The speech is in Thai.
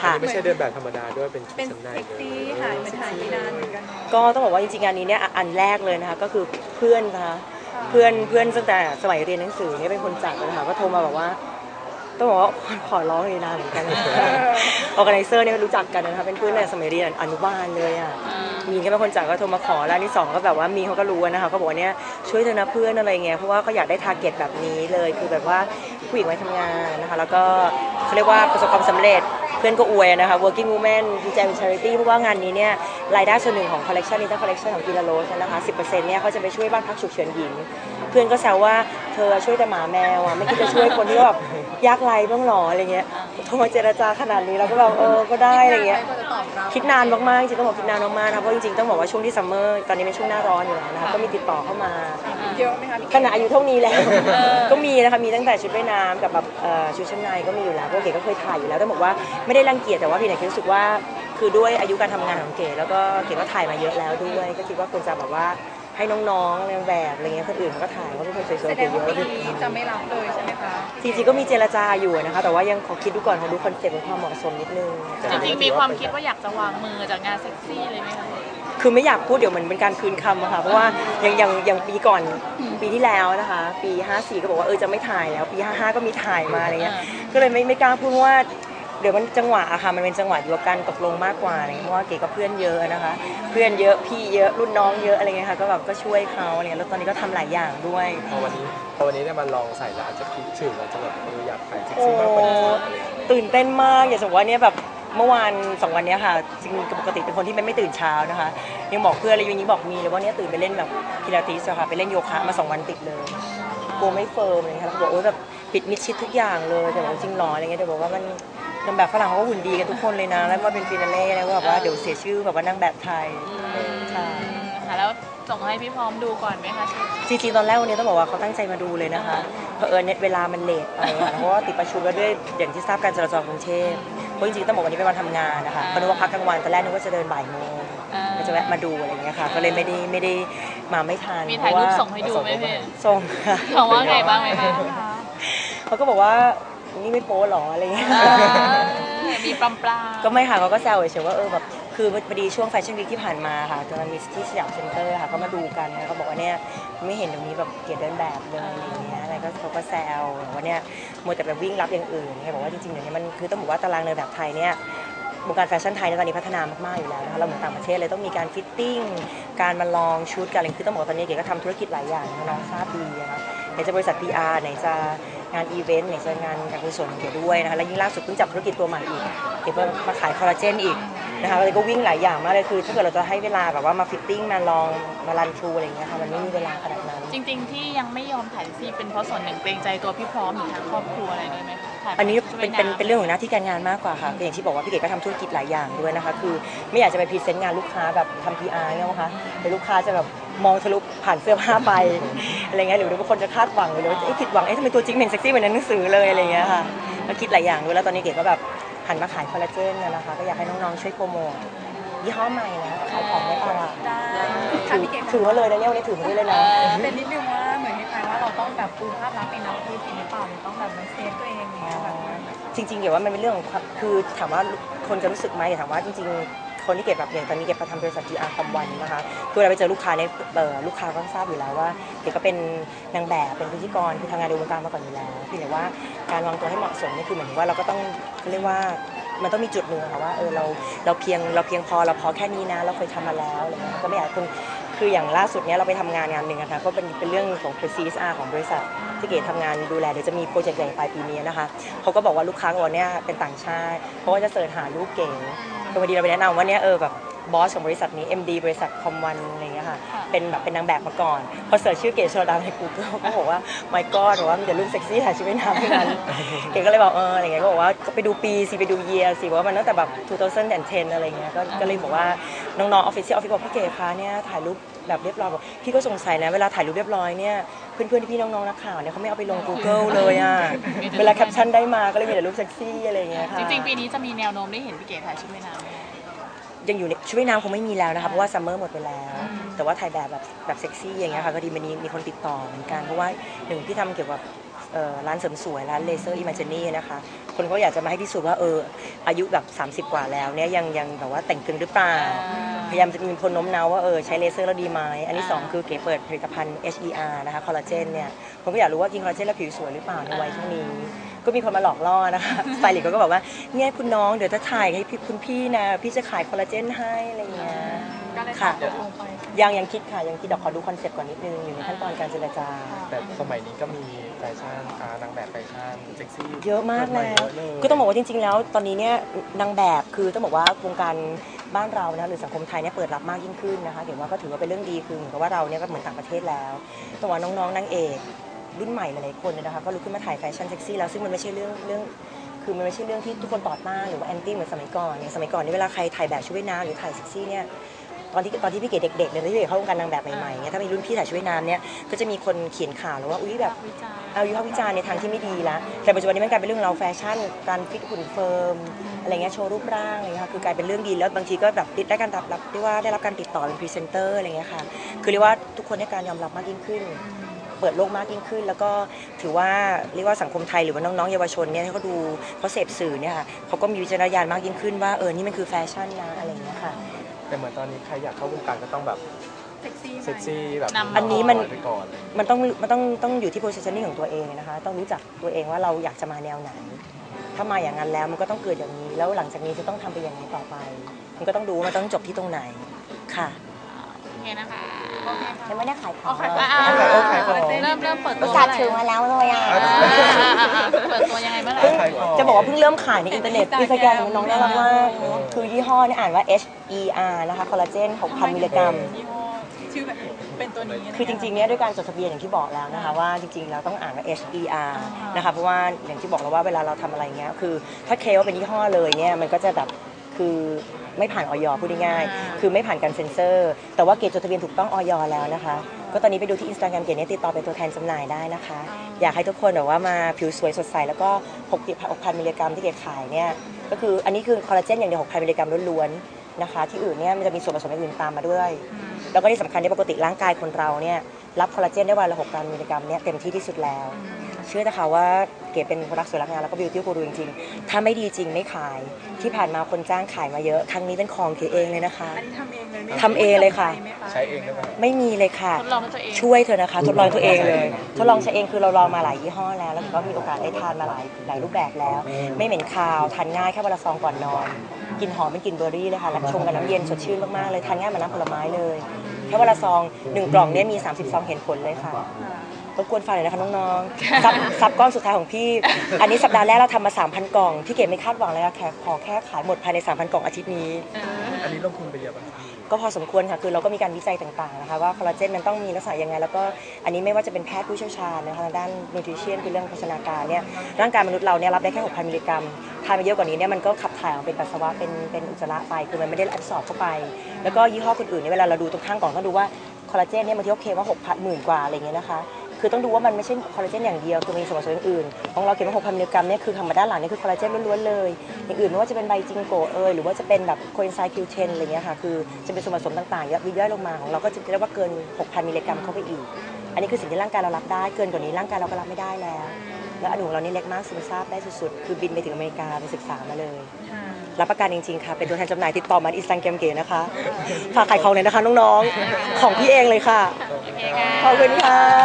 ค่ะอันนี้ไม่ใช่เดินแบบธรรมดาด้วยเป็นชุดเป็นชั้นในเซ็กเลยซี่หายเหมือนหายไปนานเหมือนกันเนอะก็ต้องบอกว่าจริงๆงานนี้เนี่ยอันแรกเลยนะคะก็คือเพื่อนนะคะเพื่อนเพื่อนตั้งแต่สมัยเรียนหนังสือเนี่ยเป็นคนจัดเลยค่ะก็โทรมาบอกว่า ต้องบอกว่าขอร้องเลยนานเหมือนกันออแกไนเซอร์เนี่ยรู้จักกันนะคะเป็นเพื่อนในสมัยเรียนอนุบาลเลยอะมีนก็เป็นคนจัดก็โทรมาขอแล้วอันที่สองก็แบบว่ามีเขาก็รู้นะคะเขาบอกว่าเนี่ยช่วยเธอนะเพื่อนอะไรเงี้ยเพราะว่าเขาอยากได้ทาร์เก็ตแบบนี้เลย คือแบบว่าผู้หญิงไว้ทำงานนะคะ แล้วก็เขาเรียกว่าประสบความสำเร็จ เพื่อนก็อวยนะคะ working woman ดีใจเป็น charity เพราะว่างานนี้เนี่ยรายได้ส่วนหนึ่งของ collection นี้ทั้ง collection ของกิลาโรสนะคะ10%เนี่ยเขาจะไปช่วยบ้านพักฉุกเฉินหญิง เพื่อนก็แซวว่าเธอช่วยแต่หมาแมวอะไม่คิดจะช่วยคนที่แบบยากไร้บ้างหรออะไรเงี้ยโทรมาเจรจาขนาดนี้เราก็แบบเออก็ได้อะไรเงี้ยก็จะตอบรับคิดนานมากๆจริงๆต้องบอกคิดนานมากๆนะคะเพราะจริงๆต้องบอกว่าช่วงที่ซัมเมอร์ตอนนี้เป็นช่วงหน้าร้อนอยู่แล้วนะคะก็มีติดต่อเข้ามาเยอะไหมคะพี่ขณะอายุเท่านี้แล้วก็มีนะคะมีตั้งแต่ชุดว่ายน้ำกับแบบเอ่อชุดชั้นในก็มีอยู่แล้วเพราะเก๋ก็เคยถ่ายอยู่แล้วต้องบอกว่าไม่ได้รังเกียจแต่ว่าพี่เนี่ยคิดรู้สึกว่าคือด้วยอายุการทำงานของเก๋แล้วก็เก๋ก็ถ่ายมาเยอะแล้วด้วย ก็คิดว่าควรจะแบบว่าให้น้องๆในแบบอะไรเงี้ยคนอื่นเขาก็ถ่ายเขาเป็นคนสวยแสๆดเก๋งเยว่าอะ ปีนี้จะไม่รับเลยใช่ไหมคะจริงๆก็มีเจรจาอยู่นะคะ แต่ว่ายังขอคิดดูก่อนขอดูคอนเซ็ปต์ของความเหมาะสมนิดนึงจริงๆมีความคิดว่าอยากจะวางมือจากงานเซ็กซี่เลยไหมคะคือไม่อยากพูดเดี๋ยวเหมือนเป็นการคืนคำอะค่ะ เพราะว่าอย่างอย่างอย่างปีก่อนปีที่แล้วนะคะ ปี 54 ก็บอกว่าเออจะไม่ถ่ายแล้ว ปี 55 ก็มีถ่ายมาอะไรเงี้ย ก็เลยไม่ไม่กล้าพูดเพราะว่า เดี๋ยวมันจังหวะอะค่ะมันเป็นจังหวะอยู่กับการตกลงมากกว่าอะไรเงี้ยเพราะว่าเก๋ก็เพื่อนเยอะนะคะ เพื่อนเยอะพี่เยอะรุ่นน้องเยอะอะไรเงี้ยค่ะก็แบบก็ช่วยเขาอะไรเงี้ยแล้วตอนนี้ก็ทำหลายอย่างด้วย พอวันนี้พอวันนี้ได้มาลองใส่แล้วอาจจะคิดถึงเราจะแบบเอออยากถ่ายเซ็กโอ้ซี่มากกว่านี้อะไรอย่างเงี้ยตื่นเต้นมากอย่างสมมติว่าเนี่ยแบบเมื่อวานสองวันเนี้ยค่ะจริงๆปกติเป็นคนที่ไม่ไม่ตื่นเช้านะคะ ยังบอกเพื่อนเลยวันนี้บอกมีเลยว่าเนี่ยตื่นไปเล่นแบบพิลาทิสอะค่ะไปเล่นโยคะมาสองวันติดเลยกลัวไม่เฟิร์มอะไรเงี้ยแล้วก็บอกโอ้ยแบบปิดมิดชิดทุกอย่างเลยแต่บอกจริงเหรออะไรเงี้ยเดี๋ยวบอกว่ามัน นางแบบฝรั่งเขาก็หุ่นดีกันทุกคนเลยนะ แล้วมาเป็นฟินาเล่แล้วก็แบบว่าเดี๋ยวเสียชื่อแบบว่านางแบบไทยค่ะค่ะแล้วส่งให้พี่พร้อมดูก่อนไหมคะจริงๆตอนแรกวันนี้ต้องบอกว่าเขาตั้งใจมาดูเลยนะคะเพอเอิญเนี่ยเวลามันเลทไปค่ะเพราะว่าติดประชุมแล้วด้วยอย่างที่ทราบการจราจรกรุงเทพเพราะจริงๆต้องบอกวันนี้เป็นวันทำงานนะคะเพราะนึกว่าพักกลางวันตอนแรกนึกว่าจะเดินบ่ายโมงอ่าก็จะแวะมาดูอะไรอย่างเงี้ยค่ะ ก็เลยไม่ได้ไม่ได้มาไม่ทันมีถ่ายรูปเพะว่ส่งให้ดูไหมพี่ส่งค่ะเขาว่าไงบ้างไหมคะเขาก็บอกว่า นี่ไม่โป๊หรออะไรเงี้ยอ่ามีปลาปลาก็ไม่ค่ะเขาก็แซวเฉยๆว่าเออแบบคือพอดีช่วงแฟชั่นวีคที่ผ่านมาค่ะตอนมีที่สยามเซ็นเตอร์ค่ะก็มาดูกันแล้วเขาบอกว่าเนี่ยไม่เห็นตรงนี้แบบเกียรติเดินแบบเลยอะไรอย่างเงี้ยอะไรก็เขาก็แซวว่าเนี่ยมัวแต่แบบวิ่งรับอย่างอื่นเนี่ยบอกว่าจริงๆเดี๋ยวนี้มันคือต้องบอกว่าตารางเดินแบบไทยเนี่ยวงการแฟชั่นไทยเนี่ยตอนนี้พัฒนามาก ๆ อยู่แล้วนะคะเราเหมือนต่างประเทศเลยต้องมีการฟิตติ้ง การมาลองชุดกันอะไรคือต้องบอกว่าตอนนี้เก๋ก็ทำธุรกิจหลายอย่างนะคะน้องทราบดีนะคะไหนจะบริษัท PR ไหนจะ งานอีเวนต์ไหนจะงานการกุศลของเก๋ด้วยนะคะและยิ่งล่าสุดเพิ่งจับธุรกิจตัวใหม่อีกเก๋ก็มาขายคอลลาเจนอีกนะคะเลยก็วิ่งหลายอย่างมากเลยคือถ้าเกิดเราจะให้เวลาแบบว่ามาฟิตติ้งมาลองมารันทรูอะไรอย่างเงี้ยค่ะมันไม่มีเวลาขนาดนั้น จริง ๆ ที่ยังไม่ยอมถ่ายซีเป็นเพราะส่วนหนึ่งเกรงใจตัวพี่พร้อมหรือทางครอบครัวอะไรด้วยไหมคะ อันนี้ชุดเป็ว่านยเป็นำเป็นเรื่องของหน้าที่การงานมากกว่าค่ะคืออย่างที่บอกว่าพี่เก๋ก็ทำธุรกิจหลายอย่างด้วยนะคะ คือไม่อยากจะไปพรีเซนต์งานลูกค้าแบบทำ PR เนี่ยนะคะเดี๋ยวลูกค้าจะแบบมองทะลุผ่านเสื้อผ้าไปอะไรเงี้ยหรือบางคนจะคาดหวังหรือว่าเอ๊ะผิดหวังเอ๊ะทำไมตัวจริงไม่เห็นเซ็กซี่เหมือนในหนังสือเลยอะไรเงี้ยค่ะก็คิดหลายอย่างด้วยแล้วตอนนี้เก๋ก็แบบหันมาขายคอลลาเจนนะนะคะ ก็อยากให้น้องๆช่วยโปรโมทยี่ห้อใหม่นะขายของในตลาดได้ถืค่ะอพี่เก๋ถือมาเลยนะเนี่ยวันนี้ถือมาด้วยเลยนะแต่นิดนึงว่าเหมือนค ต้องแบบปูภาพลักษณ์ในนักธุรกิจหรือเปล่าหรือต้องแบบมันเซฟตัวเองอย่างเงี้ยแบบจริงๆเกี่ยวว่ามันเป็นเรื่องของความคือถามว่าคนจะรู้สึกไหมถามว่าจริง ๆ คนที่เก็บแบบอย่างตอนนี้เก็บมาทำบริษัท PR คอมวันนะคะคือเวลาไปเจอลูกค้าเนี่ยเอ่อลูกค้าก็ทราบอยู่แล้วว่าเก๋ก็เป็นนางแบบเป็นพิธีกรคือทำงานในวงการมาก่อนอยู่แล้วเพียงแต่ว่าการวางตัวให้เหมาะสมนี่คือเหมือนว่าเราก็ต้องเขาเรียกว่ามันต้องมีจุดหนึ่งอะค่ะว่าเออเราเราเพียงเราเพียงพอเราพอแค่นี้นะ เราเคยทำมาแล้วอะไรเงี้ยก็ไม่อยากให้คน คืออย่างล่าสุดเนี้ยเราไปทำงานงานหนึ่งอะค่ะก็เป็นเป็นเรื่องของ CSR ของบริษัทที่เก๋ทำงานดูแลเดี๋ยวจะมีโปรเจกต์ใหญ่ปลายปีนี้นะคะเขาก็บอกว่าลูกค้าของเราเนี่ยเป็นต่างชาติเพราะว่าจะเสิร์ชหารูปเก๋แต่พอดีเราไปแนะนำว่าเนี่ยเออแบบ บอสของบริษัทนี้ MD บริษัทคอมวันอะไรอย่างเงี้ยค่ะเป็นแบบเป็นนางแบบมาก่อน พอเสิร์ชชื่อเก๋ชลดาใน Google เขาบอกว่า my god บอกว่ามีแต่รูปเซ็กซี่ถ่ายชีวิตน้ำเท่านั้นเก๋ก็เลยบอกเอออะไรเงี้ยก็บอกว่าก็ไปดูปีสิไปดูเยียสิว่ามันตั้งแต่แบบ 2010 อะไรเงี้ยก็ก็เลยบอกว่าน้องๆออฟฟิศที่ออฟฟิศบอกพี่เก๋คะเนี่ยถ่ายรูปแบบเรียบร้อยบอกพี่ก็สงสัยนะเวลาถ่ายรูปเรียบร้อยเนี่ยเพื่อนๆที่พี่น้องๆนักข่าวเนี่ยเขาไม่เอาไปลง Google เลยอะเวลาแคปชั่นได้มาก็เลยมีแต่รูปเซ็กซี่อะไรเงี้ยค่ะจริงๆปีนี้จะมีแนวโน้มได้เห็นพี่เก๋ถ่ายชุดว่ายน้ำไหมคะ ยังอยู่ในชุดว่ายน้ำคงไม่มีแล้วนะคะเพราะว่าซัมเมอร์หมดไปแล้ว แต่ว่าถ่ายแบบแบบแบบเซ็กซี่อย่างเงี้ยค่ะก็ดีมันมีมีคนติดต่อเหมือนกันเพราะว่าหนึ่งพี่ทำเกี่ยวกับเอ่อร้านเสริมสวยร้านเลเซอร์อิม g จ n นี่นะคะ คนก็อยากจะมาให้พิสูจน์ว่าเอออายุแบบ 30 กว่าแล้วเนี่ยยังยังแบบว่าแต่งตึงหรือเปล่า พยายามจะมีคนโน้มน้าวว่าเออใช้เลเซอร์แล้วดีไหมอันที่ 2 คือเก๋เปิดผลิตภัณฑ์ HER นะคะคอลลาเจนเนี่ยผมก็อยากรู้ว่ากินคอลลาเจนแล้วผิวสวยหรือเปล่าในวัยช่วงนี้ ก็มีคนมาหลอกล่อนะคะสไตลิสต์ก็บอกว่าเนี่ยคุณน้องเดี๋ยวจะถ่ายให้พี่คุณพี่นะพี่จะขายคอลลาเจนให้อะไรเงี้ยก็เลยตค่ะอบตกลงไปยังยังคิดค่ะยังคิดเดี๋ยวขอดูคอนเซ็ปต์ก่อนนิดนึงอยู่ในขั้นตอนการเจรจา แต่สมัยนี้ก็มีแฟชั่นอ่านางแบบแฟชั่นเซ็กซี่เยอะมากแล้วเยะเยก็ต้องบอกว่าจริง ๆ แล้ว ตอนนี้เนี่ยนางแบบคือต้องบอกว่าวงการบ้านเรานะหรือสังคมไทยเนี่ยเปิดรับมากยิ่งขึ้นนะคะเห็นว่าก็ถือว่าเป็นเรื่องดีคือเหมือนกับว่าเราเนี่ยก็เหมือนต่างประเทศแล้วต้องว่าน้องๆนางเอก รุ่นใหม่หลายๆคนเนี่ยนะคะก็ลุกขึ้นมาถ่ายแฟชั่นเซ็กซี่แล้วซึ่งมันไม่ใช่เรื่องเรื่องคือมันไม่ใช่เรื่องที่ทุกคนต่อต้านหรือว่าแอนตี้เหมือนสมัยก่อนเนี่ยสมัยก่อนเนี่ยเวลาใครถ่ายแบบชุดว่ายน้ำหรือถ่ายเซ็กซี่เนี่ยตอนที่ตอนที่พี่เก๋เด็กๆเนี่ยตอนที่พี่เก๋เข้าวงการนางแบบใหม่ๆเนี่ยถ้ามีรุ่นพี่ถ่ายชุดว่ายน้ำเนี่ยก็จะมีคนเขียนข่าวหรือว่าอุ้ยแบบวิจารณ์เอาวิพากษ์วิจารณ์ในทางที่ไม่ดีละแต่ปัจจุบันนี้มันกลายเป็นเรื่องเราแฟชั่น การฟิตหุ่นเฟิร์มอะไรเงี้ยโชว์รูปร่างอะไรเงี้ยค่ะคือกลายเป็นเรื่องดีแล้วบางทีก็แบบติดได้การรับรับเรียกว่าได้รับการติดต่อเป็นพรีเซนเตอร์อะไรเงี้ยค่ะคือเรียกว่าทุกคนให้การยอมรับมากยิ่งขึ้น เปิดโลกมากยิ่งขึ้น แล้วก็ถือว่าเรียกว่าสังคมไทยหรือว่าน้องๆเยาวชนเนี่ยที่เขาดูเขาเสพสื่อเนี่ยค่ะเขาก็มีวิจารณญาณมากยิ่งขึ้นว่าเออนี่มันคือแฟชั่นนะอะไรเงี้ยค่ะแต่เหมือนตอนนี้ใครอยากเข้าวงการก็ต้องแบบเซ็กซี่ไหมเซ็กซี่แบบนำอันนี้มันไปก่อนเลยมันต้องมันต้องต้องอยู่ที่ positioning ของตัวเองนะคะ ต้องรู้จักตัวเองว่าเราอยากจะมาแนวไหน ถ้ามาอย่างนั้นแล้วมันก็ต้องเกิดอย่างนี้ แล้วหลังจากนี้จะต้องทำไปยังไงต่อไป มันก็ต้องดูว่ามันต้องจบที่ตรงไหนค่ะโอ เคนะคะ โอเคค่ะยังไม่ได้ขายของเอาขายเลยอ่าโอเคโอเคเริ่มเริ่มเปิดอุตัตวส่าห์เมื่อไหร่ถือมาแล้วเลยอะอ่าอ่าอ่าเปิดตัวยังไงเมื่อไหร่ ขายของ จะบอกว่าเพิ่งเริ่มขายในอินเทอร์เน็ตอินสตาแกรมของน้องน่ารักมากเออคือยี่ห้อเนี่ยอ่านว่า H E R นะคะคอลลาเจน 6,000 มิลลิกรัม ยี่ห้อชื่อแบบเป็นตัวนี้นะะ คือจริงๆ เนี่ยด้วยการจดทะเบียนอย่างที่บอกแล้วนะคะว่าจริงๆ แล้วต้องอ่านว่า H E R นะคะเพราะว่าอย่างที่บอกแล้วว่าเวลาเราทำอะไรเงี้ยคือถ้าเคลว่าเป็นยี่ห้อเลยเนี่ยมันก็จะแบบคือ ไม่ผ่านออยพูดง่ายๆคือไม่ผ่านการเซ็นเซอร์ แต่ว่าเกจจดทะเบียนถูกต้องออยแล้วนะคะ ก็ตอนนี้ไปดูที่อินสตาแกรมเกจเนี่ยติดต่อเป็นตัวแทนจำหน่ายได้นะคะ อยากให้ทุกคนแบบว่ามาผิวสวยสดใสแล้วก็6,000มิลลิกรัมที่เกจขายเนี่ยก็คืออันนี้คือคอลลาเจนอย่างเดียว6,000มิลลิกรัมล้วนๆนะคะ ที่อื่นเนี่ยมันจะมีส่วนผสมอื่นตามมาด้วย แล้วก็ที่สำคัญที่ปกติร่างกายคนเราเนี่ยรับคอลลาเจนได้วันละ6กรัมมิลลิกรัมเนี่ยเต็มที่ที่สุดแล้ว เชื่อนะคะว่าเก๋เป็นคนรักสวยรักงามแล้วก็บิวตี้กูรูจริงๆ ถ้าไม่ดีจริงไม่ขาย ที่ผ่านมาคนจ้างขายมาเยอะ ครั้งนี้เป็นของเก๋เองเลยนะคะ อันนี้ทำเองเลยไหมทำเองเลยค่ะไหมใช้เองได้ไหม ไม่มีเลยค่ะ ทดลองด้วยตัวเอง ช่วยเธอนะคะ ทดลองตัวเองเลย ทดลองใช้เองคือเราลองมาหลายยี่ห้อแล้ว แล้วก็มีโอกาสได้ทานมาหลายหลายรูปแบบแล้ว ไม่เหม็นคาว ทานง่ายแค่วันละซองก่อนนอนกลินหอมเป็นกลิ่นเบอร์รี่เลยค่ะแล้วชงกับน้ำเย็นสดชื่นมากๆเลย ทานง่ายเหมือนน้ำผลไม้เลย แค่วันละซองหนึ่งกล่องเนี่ยมี 30 ซองเห็นผลเลยค่ะ รบกวนฝากหน่อยนะคะน้องๆซับซับก้อนสุดท้ายของพี่ อันนี้สัปดาห์แรกเราทำมา3,000กล่องพี่เก๋ไม่คาดหวังเลยค่ะแค่ขอแค่ขายหมดภายใน3,000กล่องอาทิตย์นี้ อันนี้ลงทุนไปเยอะป่ะพี่ก็พอสมควรค่ะคือเราก็มีการวิจัยต่างๆนะคะว่าคอลลาเจนมันต้องมีลักษณะยังไง แล้วก็อันนี้ไม่ว่าจะเป็นแพทย์ผู้เชี่ยวชาญนะคะทางด้านนูทริเชียนคือเรื่องโภชนาการเนี่ยร่างกายมนุษย์เราเนี่ยรับได้แค่ 6,000 มิลลิกรัมทานไปเยอะกว่านี้เนี่ยมันก็ขับถ่ายออกเป็นปัสสาวะเป็นเป็นอุจจาระไปคือมันไม่ได้แอบสอบเข้าไป แล้วก็ยี่ห้อคนอื่นเนี่ยเวลาเราดูตรงข้างกล่องต้องดูว่าคอลลาเจนเนี่ยบางทีโอเคว่า6,000หมื่นกว่าอะไรอย่างเงี้ยนะคะ คือต้องดูว่ามันไม่ใช่คอลลาเจนอย่างเดียวคือมีส่วนผสมอื่นๆของเราเขียนว่า6,000มิลลิกรัมเนี่ยคือทางมาด้านหลังเนี่ยคือคอลลาเจนล้วนๆเลยอย่างอื่นไม่ว่าจะเป็นใบจิงโกเอยหรือว่าจะเป็นแบบโคเอนไซม์คิวเทนอะไรเงี้ยค่ะคือจะเป็นส่วนผสมต่างๆเยอะวิย่อยลงมาของเราก็จะเรียกว่าเกิน 6,000มิลลิกรัมเข้าไปอีก อันนี้คือสิ่งที่ร่างกายเรารับได้เกินกว่านี้ร่างกายเราก็รับไม่ได้แล้ว แล้วอนุของเรานี่เล็กมากซึมซาบได้สุดๆคือบินไปถึงอเมริกาไปศึกษามาเลยรับประกันจริงๆค่ะ เป็นตัวแทนจำหน่ายติดต่อมาอินสตาแกรมเก๋นะคะฝากขายของเลยนะคะน้องๆ ของพี่เองเลยค่ะโอเคค่ะขอบคุณค่ะ